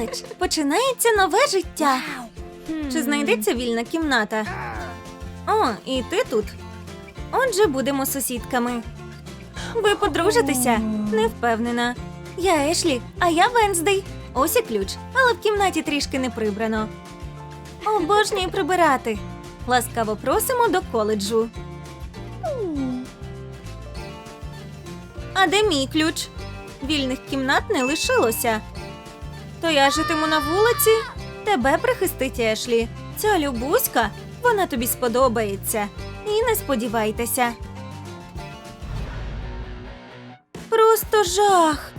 коледж починається нове життя. Чи знайдеться вільна кімната? О, і ти тут. Отже, будемо сусідками. Ви подружитеся? Не впевнена. Я Ешлі, а я Венздей. Ось і ключ, але в кімнаті трішки не прибрано. Обожнюю прибирати. Ласкаво просимо до коледжу. А де мій ключ? Вільних кімнат не лишилося. То я житиму на вулиці. Тебе прихистить Ешлі. Ця любуська, вона тобі сподобається. І не сподівайтеся. Просто жах.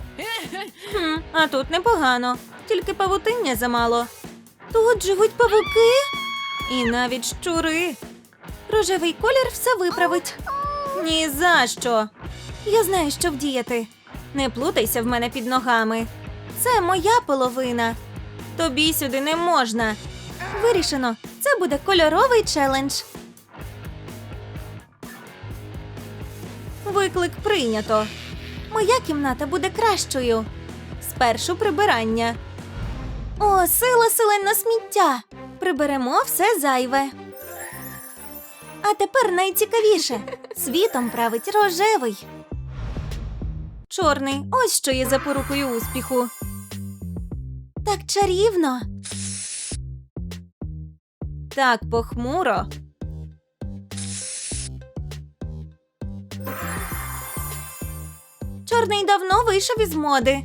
Хм, а тут непогано, тільки павутиння замало. Тут живуть павуки і навіть щури. Рожевий колір все виправить. Ні за що. Я знаю, що вдіяти. Не плутайся в мене під ногами. Це моя половина. Тобі сюди не можна. Вирішено, це буде кольоровий челендж. Виклик прийнято. Моя кімната буде кращою. Спершу прибирання. О, сила селена сміття. Приберемо все зайве. А тепер найцікавіше. Світом править рожевий. Чорний, ось що є запорукою успіху. Так чарівно. Так похмуро. Чорний давно вийшов із моди.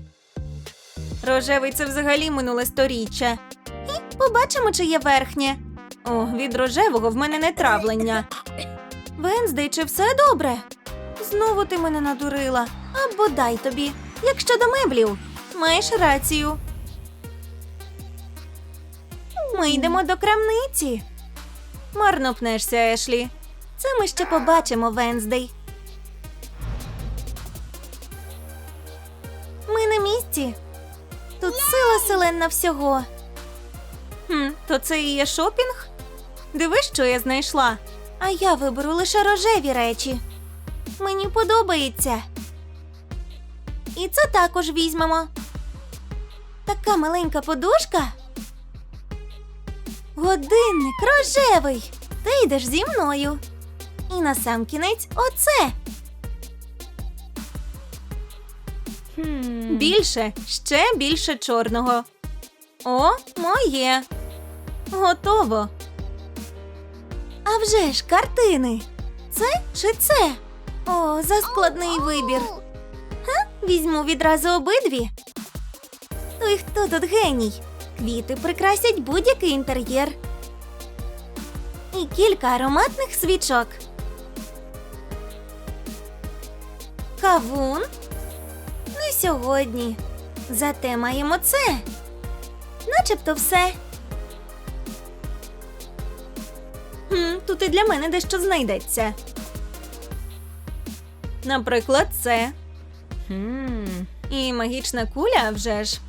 Рожевий це взагалі минуле сторіччя. І побачимо, чи є верхнє. О, від рожевого в мене не травлення. Венздей, чи все добре? Знову ти мене надурила. А бодай тобі. Як щодо меблів, маєш рацію. Ми йдемо до крамниці. Марно пнешся, Ешлі. Це ми ще побачимо, Венздей. Ми на місці. Тут сила селенна всього. Хм, то це і є шопінг? Дивись, що я знайшла. А я виберу лише рожеві речі. Мені подобається. І це також візьмемо. Така маленька подушка. Годинник рожевий. Ти йдеш зі мною. І на сам кінець оце. Більше, ще більше чорного. О, моє. Готово. А вже ж картини. Це чи це? О, за складний вибір. Ха? Візьму відразу обидві. Той, хто тут геній? Квіти прикрасять будь-який інтер'єр. І кілька ароматних свічок. Кавун? Не сьогодні. Зате маємо це. Начебто все. Хм, тут і для мене дещо знайдеться. Наприклад, це. І магічна куля вже ж.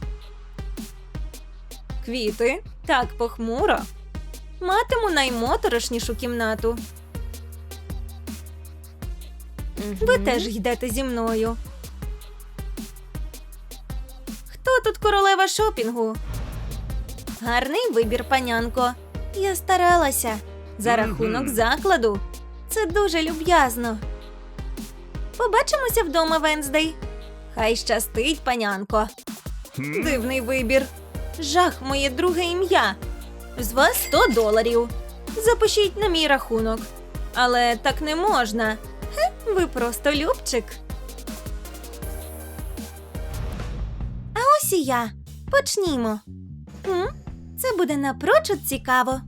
Квіти так похмуро. Матиму наймоторошнішу кімнату. Ви теж йдете зі мною. Хто тут королева шопінгу? Гарний вибір, панянко. Я старалася. За рахунок закладу. Це дуже люб'язно. Побачимося вдома, Венздей. Хай щастить, панянко. Дивний вибір. Жах, моє друге ім'я. З вас 100 доларів. Запишіть на мій рахунок. Але так не можна. Хе, ви просто любчик. А ось і я. Почнімо. М? Це буде напрочуд цікаво.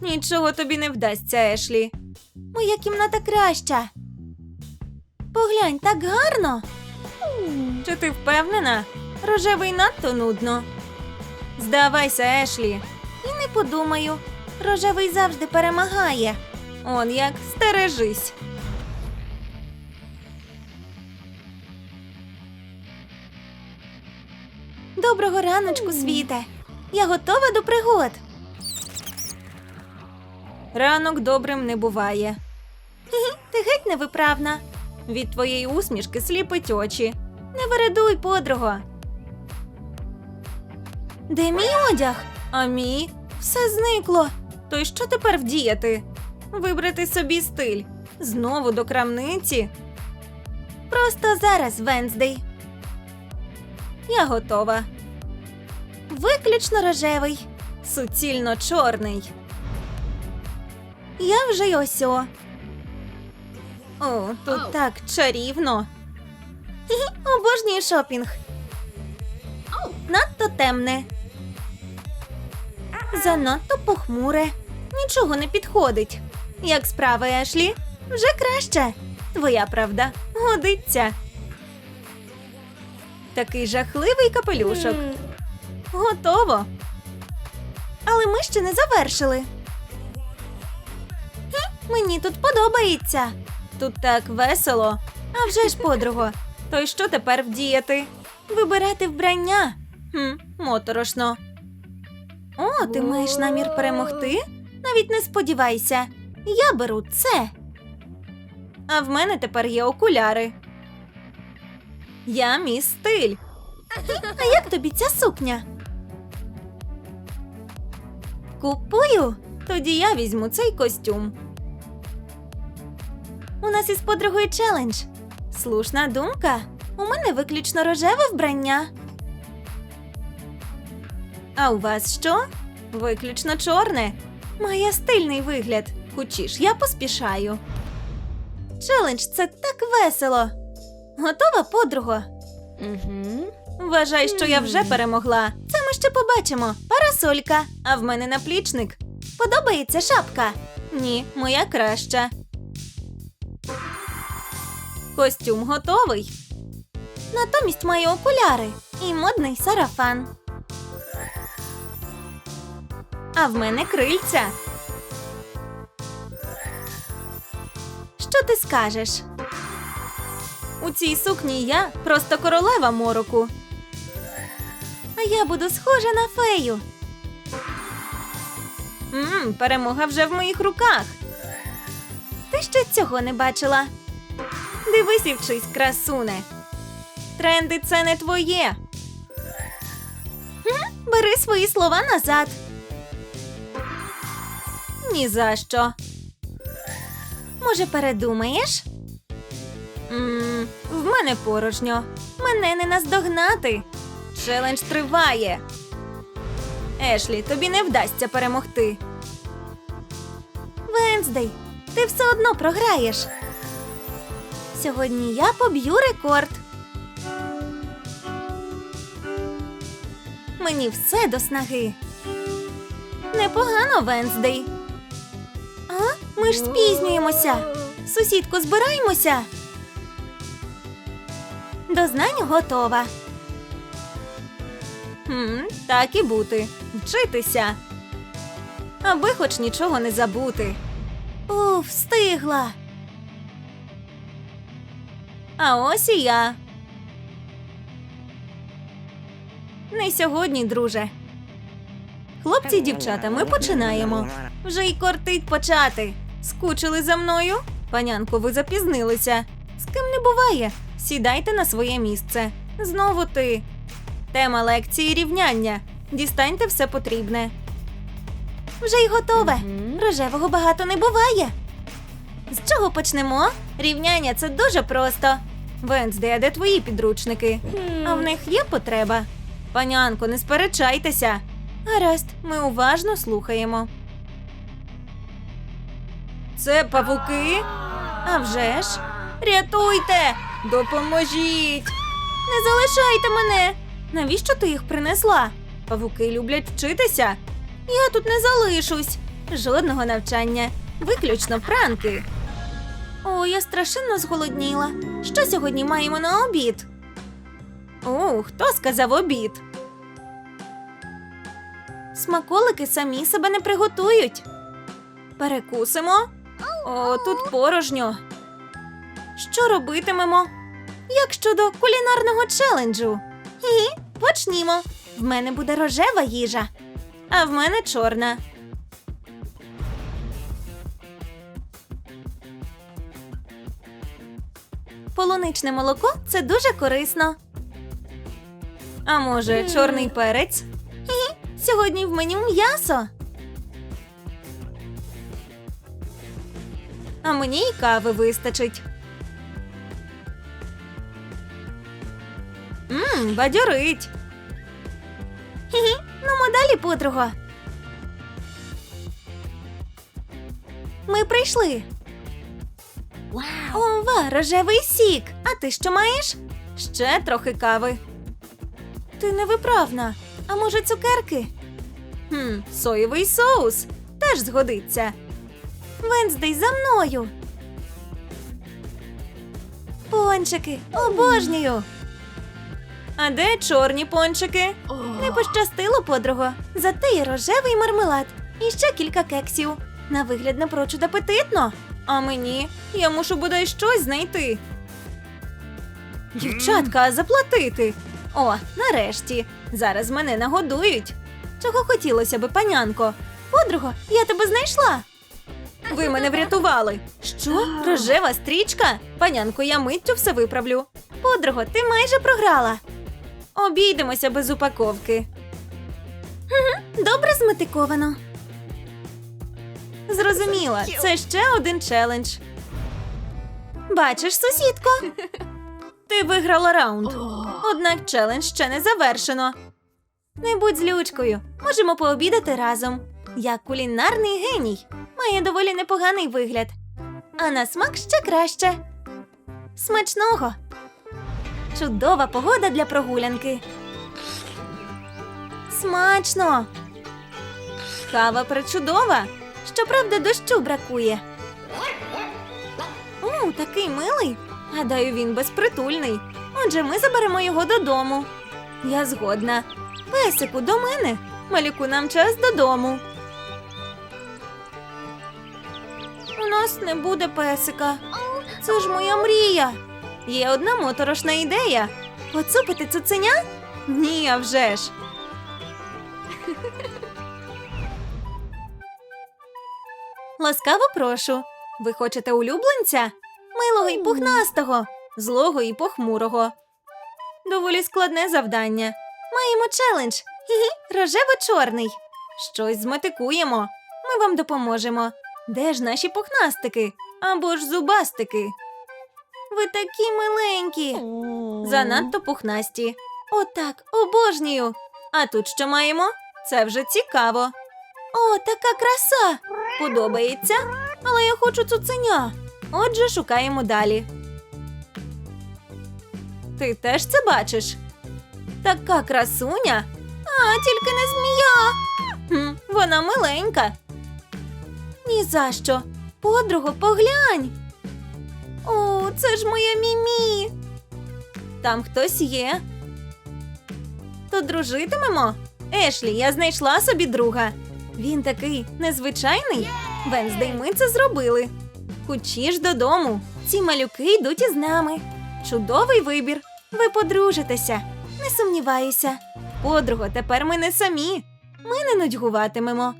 Нічого тобі не вдасться, Ешлі. Моя кімната краща. Поглянь, так гарно. Чи ти впевнена? Рожевий надто нудно. Здавайся, Ешлі. І не подумаю. Рожевий завжди перемагає. Он як стережись. Доброго раночку, світе. Я готова до пригод. Ранок добрим не буває. Ти геть невиправна. Від твоєї усмішки сліпить очі. Не вередуй, подруго. Де мій одяг? А мій? Все зникло. То й що тепер вдіяти? Вибрати собі стиль. Знову до крамниці. Просто зараз, Венздей. Я готова. Виключно рожевий, суцільно чорний. Я вже й осьо. О, тут Оу. так чарівно. Хі-хі, Обожнюю шопінг. Надто темне. Занадто похмуре. Нічого не підходить. Як справи, Ешлі? Вже краще. Твоя правда годиться. Такий жахливий капелюшок. Готово. Але ми ще не завершили. Хі, мені тут подобається. Тут так весело. А вже ж, подруго. То й що тепер вдіяти? Вибирати вбрання. Хм, моторошно. О, ти маєш намір перемогти? Навіть не сподівайся. Я беру це. А в мене тепер є окуляри. Я мій стиль. А як тобі ця сукня? Купую. Тоді я візьму цей костюм. У нас із подругою челендж. Слушна думка. У мене виключно рожеве вбрання. А у вас що? Виключно чорне. Має стильний вигляд. Хочеш, я поспішаю. Челендж це так весело. Готова, подруго? Угу. Вважай, що я вже перемогла. Це ми ще побачимо. Парасолька, а в мене наплічник. Подобається шапка? Ні, моя краща. Костюм готовий. Натомість маю окуляри і модний сарафан. А в мене крильця. Що ти скажеш? У цій сукні я просто королева мороку. А я буду схожа на фею. Мм, перемога вже в моїх руках. Ти ще цього не бачила. Дивись і вчись, красуне. Тренди це не твоє. Бери свої слова назад. Ні за що. Може, передумаєш? Мм, в мене порожньо. Мене не наздогнати. Челендж триває. Ешлі, тобі не вдасться перемогти. Венздей, ти все одно програєш. Сьогодні я поб'ю рекорд. Мені все до снаги. Непогано, Венздей. А? Ми ж спізнюємося. Сусідко, збираємося. До знань готова. Хм, так і бути. Вчитися. Аби хоч нічого не забути. Уф, встигла. А ось і я. Не сьогодні, друже. Хлопці й дівчата, ми починаємо. Вже й кортить почати. Скучили за мною? Панянко, ви запізнилися. З ким не буває. Сідайте на своє місце. Знову ти. Тема лекції рівняння. Дістаньте все потрібне. Вже й готове. Рожевого багато не буває. З чого почнемо? Рівняння це дуже просто. Венсде, а де твої підручники? А в них є потреба. Панянко, не сперечайтеся. Гаразд, ми уважно слухаємо. Це павуки? А вже ж. Рятуйте! Допоможіть! Не залишайте мене! Навіщо ти їх принесла? Павуки люблять вчитися. Я тут не залишусь. Жодного навчання, виключно пранки. О, я страшенно зголодніла. Що сьогодні маємо на обід? О, хто сказав обід? Смаколики самі себе не приготують. Перекусимо. О, тут порожньо. Що робитимемо? Як щодо кулінарного челенджу? Гі, почнімо. В мене буде рожева їжа, а в мене чорна. Полуничне молоко це дуже корисно. А може, чорний перець? Сьогодні в меню м'ясо. А мені й кави вистачить. Мм, бадьорить. Хі-хі, ну ми далі, подруга. Ми прийшли. Ова, рожевий сік. А ти що маєш? Ще трохи кави. Ти невиправна. А може цукерки? Хм, соєвий соус теж згодиться. Венздей за мною. Пончики, обожнюю. А де чорні пончики? Не пощастило, подруго. Зате є рожевий мармелад і ще кілька кексів. На вигляд напрочуд апетитно. А мені я мушу бодай щось знайти. Дівчатка, а заплатити. О, нарешті. Зараз мене нагодують. Чого хотілося би, панянко? Подруго, я тебе знайшла. Ви мене врятували. Що? Рожева стрічка? Панянко, я миттю все виправлю. Подруго, ти майже програла. Обійдемося без упаковки. Добре зметиковано. Зрозуміла, це ще один челендж. Бачиш, сусідко? Ти виграла раунд. Однак челендж ще не завершено. Не будь злючкою, можемо пообідати разом. Я кулінарний геній, має доволі непоганий вигляд. А на смак ще краще. Смачного. Чудова погода для прогулянки. Смачно. Кава причудова. Щоправда, дощу бракує. О, такий милий. Гадаю, він безпритульний. Отже, ми заберемо його додому. Я згодна. Песику, до мене. Малюку, нам час додому. У нас не буде песика. Це ж моя мрія. Є одна моторошна ідея. Поцупити цуценя? Ні, а вже ж. Ласкаво прошу. Ви хочете улюбленця? Милого і пухнастого, злого і похмурого. Доволі складне завдання. Маємо челендж. Рожево-чорний. Щось зметикуємо. Ми вам допоможемо. Де ж наші пухнастики? Або ж зубастики? Ви такі миленькі. Занадто пухнасті. Отак, обожнюю. А тут що маємо? Це вже цікаво. О, така краса! Подобається, але я хочу цуценя. Отже, шукаємо далі. Ти теж це бачиш? Така красуня. А, тільки не змія. Хм, вона миленька. Ні за що. Подруго, поглянь. О, це ж моя мімі. Там хтось є. То дружитимемо? Ешлі, я знайшла собі друга. Він такий незвичайний. Венздей, ми це зробили. Хочеш додому. Ці малюки йдуть із нами. Чудовий вибір. Ви подружитеся. Не сумніваюся. Подруго, тепер ми не самі. Ми не нудьгуватимемо.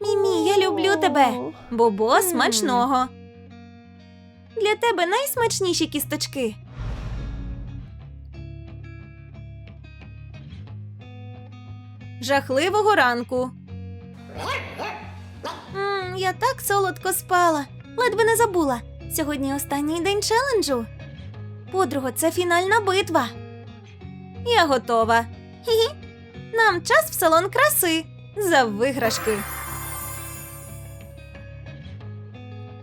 Мімі, я люблю тебе. Бобо смачного. Для тебе найсмачніші кісточки. Жахливого ранку. М, я так солодко спала. Ледве не забула. Сьогодні останній день челенджу. Подруго, це фінальна битва. Я готова. Хі-хі. Нам час в салон краси. За виграшки.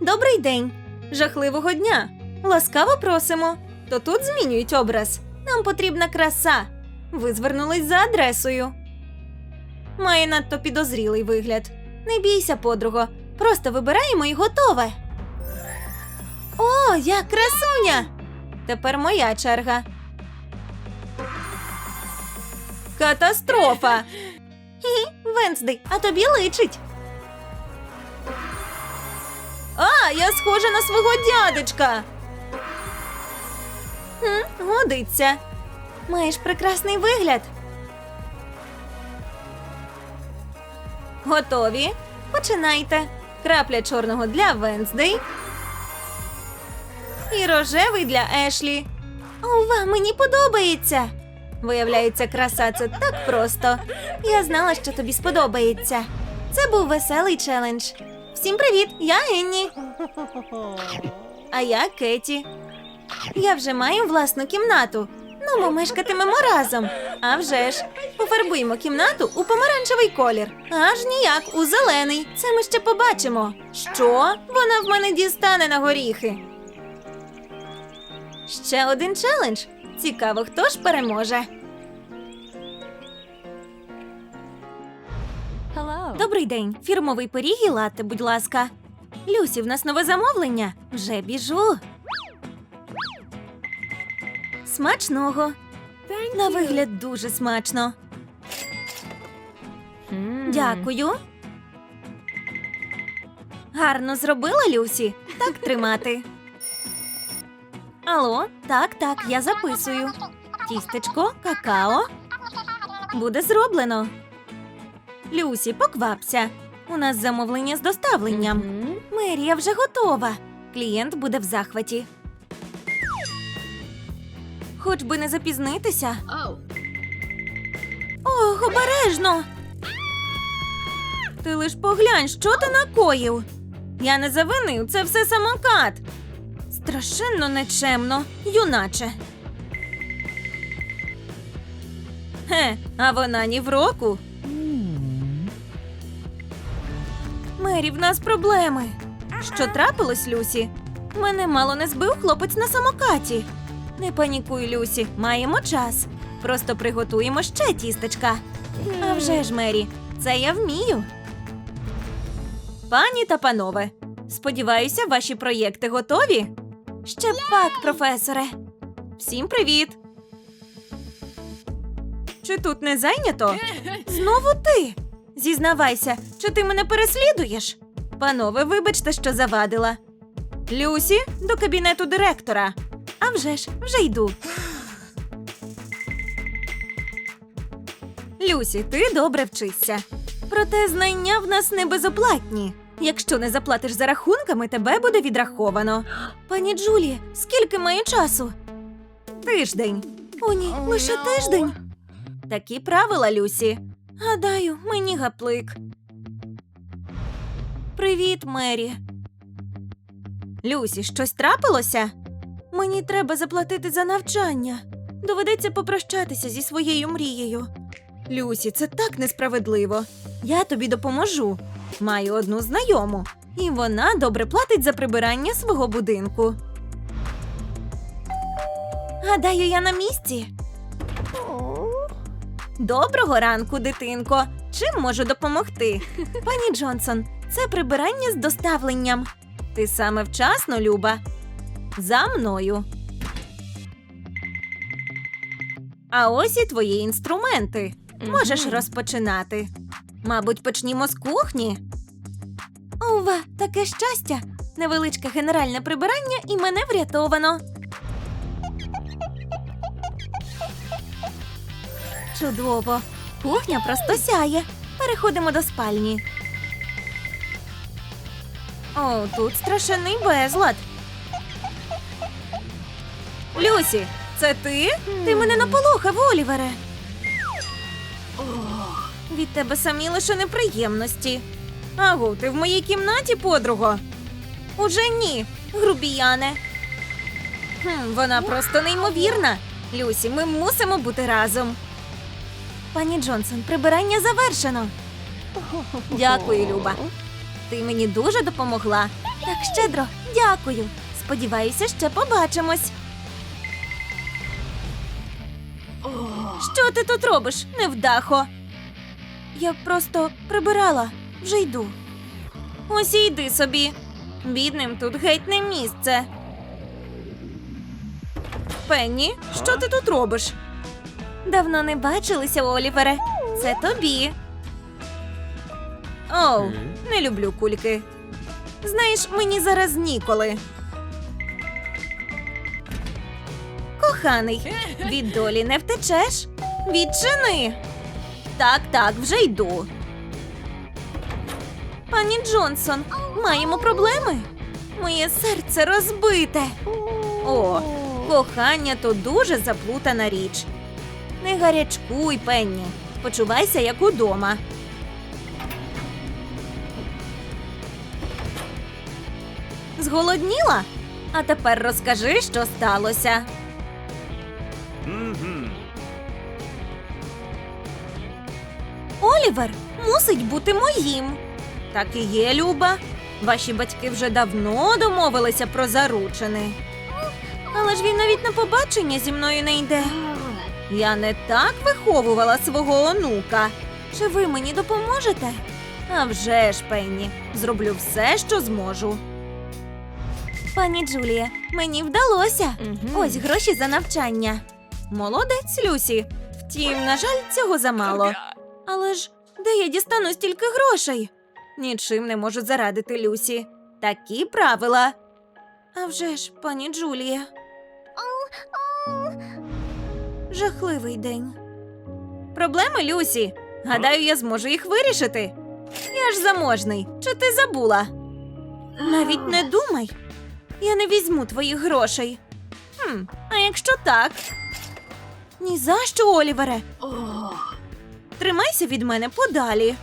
Добрий день. Жахливого дня. Ласкаво просимо. То тут змінюють образ. Нам потрібна краса. Ви звернулись за адресою. Має надто підозрілий вигляд. Не бійся, подруго. Просто вибираємо і готове. О, я красуня! Тепер моя черга. Катастрофа! Венсдей, а тобі личить. А, я схожа на свого дядечка. Хм, годиться. Маєш прекрасний вигляд. Готові? Починайте. Крапля чорного для Венздей. І рожевий для Ешлі. Ова, мені подобається. Виявляється, краса це так просто. Я знала, що тобі сподобається. Це був веселий челендж. Всім привіт! Я Енні. А я Кеті. Я вже маю власну кімнату. Ну, ми мешкатимемо разом. А вже ж, пофарбуємо кімнату у помаранчевий колір. Аж ніяк у зелений. Це ми ще побачимо. Що? Вона в мене дістане на горіхи. Ще один челендж. Цікаво, хто ж переможе. Добрий день. Фірмовий пиріг і латте, будь ласка. Люсі, в нас нове замовлення. Вже біжу. Смачного. На вигляд дуже смачно. Дякую. Гарно зробила Люсі. Так тримати. Алло, так, так, я записую. Тістечко, какао. Буде зроблено. Люсі, поквапся. У нас замовлення з доставленням. Мерія вже готова. Клієнт буде в захваті. Хоч би не запізнитися. Ох, обережно. Ти лиш поглянь, що ти накоїв. Я не завинив, це все самокат. Страшенно нечемно, юначе. Хе, а вона ні в року. Мері, в нас проблеми. Що трапилось, Люсі? Мене мало не збив хлопець на самокаті. Не панікуй, Люсі, маємо час. Просто приготуємо ще тістечка. А вже ж, Мері, це я вмію. Пані та панове, сподіваюся, ваші проєкти готові? Ще пак, професоре. Всім привіт. Чи тут не зайнято? Знову ти. Зізнавайся, чи ти мене переслідуєш? Панове, вибачте, що завадила. Люсі, до кабінету директора. А вже ж, вже йду. Люсі, ти добре вчишся. Проте знання в нас не безоплатні. Якщо не заплатиш за рахунками, тебе буде відраховано. Пані Джулі, скільки маю часу? Тиждень. О, ні, лише тиждень. Такі правила, Люсі. Гадаю, мені гаплик. Привіт, Мері. Люсі, щось трапилося? Мені треба заплатити за навчання. Доведеться попрощатися зі своєю мрією. Люсі, це так несправедливо. Я тобі допоможу. Маю одну знайому, і вона добре платить за прибирання свого будинку. Гадаю, я на місці. Доброго ранку, дитинко. Чим можу допомогти? Пані Джонсон, це прибирання з доставленням. Ти саме вчасно, Люба. За мною. А ось і твої інструменти. Можеш розпочинати. Мабуть, почнімо з кухні. Ова, таке щастя! Невеличке генеральне прибирання і мене врятовано. Чудово. Кухня просто сяє. Переходимо до спальні. О, тут страшенний безлад. Люсі, це ти? Ти мене наполохав, Олівере. Від тебе самі лише неприємності. Агу, ти в моїй кімнаті, подруго? Уже ні, грубіяне. Хм, вона просто неймовірна. Люсі, ми мусимо бути разом. Пані Джонсон, прибирання завершено. Дякую, Люба. Ти мені дуже допомогла. Так щедро, дякую. Сподіваюся, ще побачимось. Що ти тут робиш, невдахо? Я просто прибирала, вже йду. Ось і йди собі. Бідним тут геть не місце. Пенні, що ти тут робиш? Давно не бачилися, Олівере. Це тобі. Оу, не люблю кульки. Знаєш, мені зараз ніколи. Коханий, від долі не втечеш. Відчини. Так, так, вже йду. Пані Джонсон, маємо проблеми. Моє серце розбите. О, кохання то дуже заплутана річ. Не гарячкуй, Пенні. Почувайся як удома. Зголодніла? А тепер розкажи, що сталося. Олівер мусить бути моїм. Так і є, Люба. Ваші батьки вже давно домовилися про заручини. Але ж він навіть на побачення зі мною не йде. Я не так виховувала свого онука. Чи ви мені допоможете? А вже ж, Пенні, зроблю все, що зможу. Пані Джулія, мені вдалося. Ось гроші за навчання. Молодець, Люсі. Втім, на жаль, цього замало. Але ж де я дістану стільки грошей? Нічим не можу зарадити Люсі. Такі правила. А вже ж, пані Джулія. Жахливий день. Проблеми, Люсі. Гадаю, я зможу їх вирішити. Я ж заможний. Чи ти забула? Навіть не думай. Я не візьму твоїх грошей. Хм, а якщо так? Ні за що, Олівере. Тримайся від мене подалі.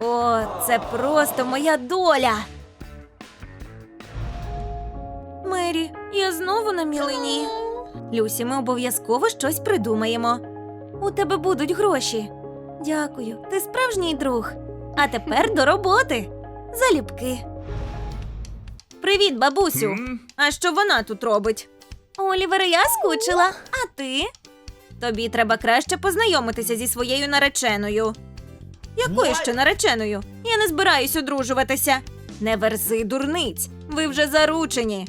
О, це просто моя доля. Мері, я знову на мілині. Люсі, ми обов'язково щось придумаємо. У тебе будуть гроші. Дякую, ти справжній друг. А тепер до роботи. Залюбки. Привіт, бабусю. А що вона тут робить? Олівер, я скучила. А ти? Тобі треба краще познайомитися зі своєю нареченою. Якою ще нареченою? Я не збираюсь одружуватися. Не верзи дурниць. Ви вже заручені.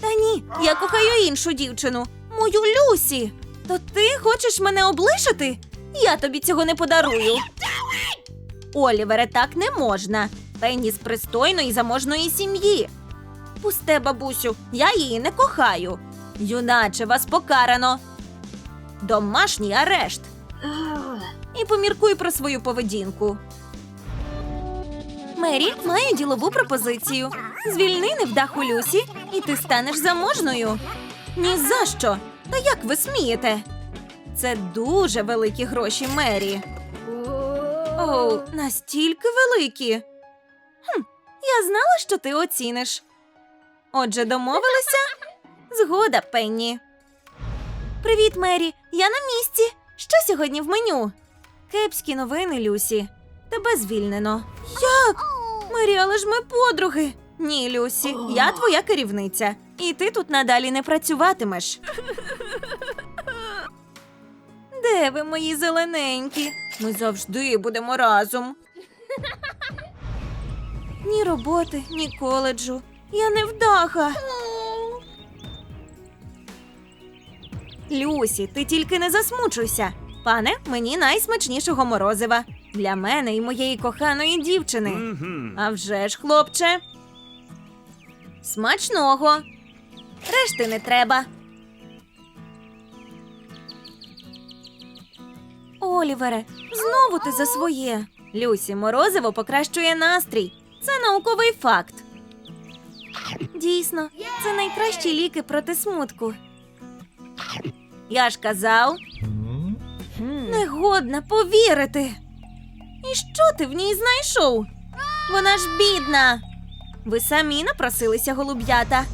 Та ні, я кохаю іншу дівчину, мою Люсі. То ти хочеш мене облишити? Я тобі цього не подарую. Олівере, так не можна. Пенні з пристойної заможної сім'ї. Пусте, бабусю, я її не кохаю. Юначе вас покарано. Домашній арешт. І поміркуй про свою поведінку. Мері має ділову пропозицію. Звільни невдаху Люсі, і ти станеш заможною. Ні за що. Та як ви смієте? Це дуже великі гроші, Мері. Оу, настільки великі. Хм, я знала, що ти оціниш. Отже, домовилися? Згода, Пенні. Привіт, Мері. Я на місці. Що сьогодні в меню? Кепські новини, Люсі. Тебе звільнено. Як? Мері, але ж ми подруги. Ні, Люсі, я твоя керівниця. І ти тут надалі не працюватимеш. Де ви, мої зелененькі? Ми завжди будемо разом. Ні роботи, ні коледжу. Я не Люсі, ти тільки не засмучуйся. Пане, мені найсмачнішого морозива. Для мене і моєї коханої дівчини. А вже ж, хлопче. Смачного. Решти не треба. Олівере, знову ти за своє. Люсі, морозиво покращує настрій. Це науковий факт. Дійсно, це найкращі ліки проти смутку. Я ж казав, негодна повірити. І що ти в ній знайшов? Вона ж бідна. Ви самі напросилися, голуб'ята.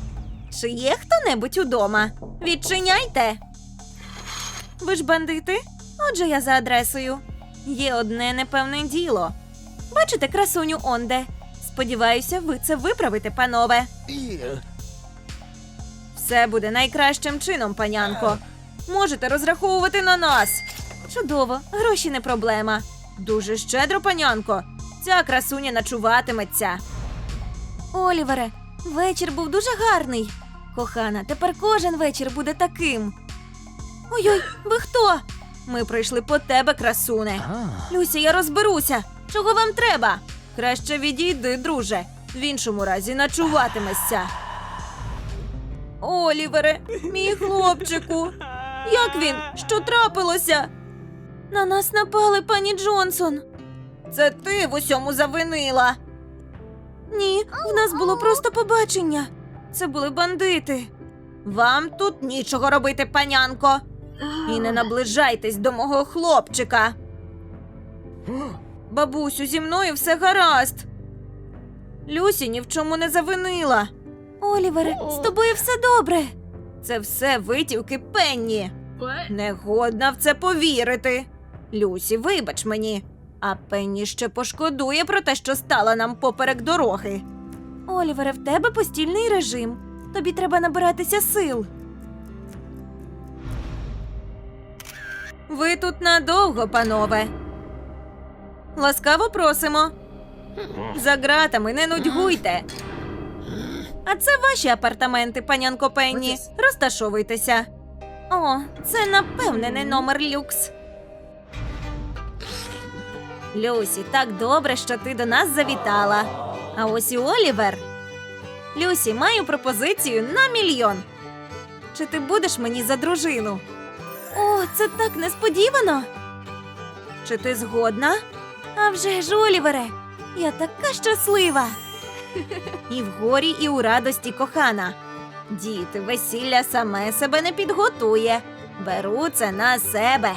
Чи є хто-небудь удома? Відчиняйте. Ви ж бандити? Отже, я за адресою. Є одне непевне діло. Бачите красуню онде. Сподіваюся, ви це виправите, панове. Все буде найкращим чином, панянко. Можете розраховувати на нас. Чудово, гроші не проблема. Дуже щедро, панянко. Ця красуня начуватиметься. Олівере, вечір був дуже гарний. Кохана, тепер кожен вечір буде таким. Ой-ой, ви хто? Ми прийшли по тебе, красуне. Люся, я розберуся. Чого вам треба? Краще відійди, друже. В іншому разі начуватимешся. Олівере, мій хлопчику. Як він? Що трапилося? На нас напали, пані Джонсон. Це ти в усьому завинила. Ні, в нас було просто побачення. Це були бандити. Вам тут нічого робити, панянко. І не наближайтесь до мого хлопчика. Бабусю, зі мною все гаразд. Люсі ні в чому не завинила. Олівере, з тобою все добре. Це все витівки Пенні. Не годна в це повірити. Люсі, вибач мені. А Пенні ще пошкодує про те, що стала нам поперек дороги. Олівере, в тебе постільний режим. Тобі треба набиратися сил. Ви тут надовго, панове. Ласкаво просимо. За ґратами не нудьгуйте. А це ваші апартаменти, панянко Пенні. Розташовуйтеся. О, це напевне не номер люкс. Люсі, так добре, що ти до нас завітала. А ось і Олівер. Люсі, маю пропозицію на мільйон. Чи ти будеш мені за дружину? О, це так несподівано. Чи ти згодна? А вже ж, Олівере, я така щаслива. І в горі, і у радості кохана. Діти, весілля саме себе не підготує. Беру це на себе.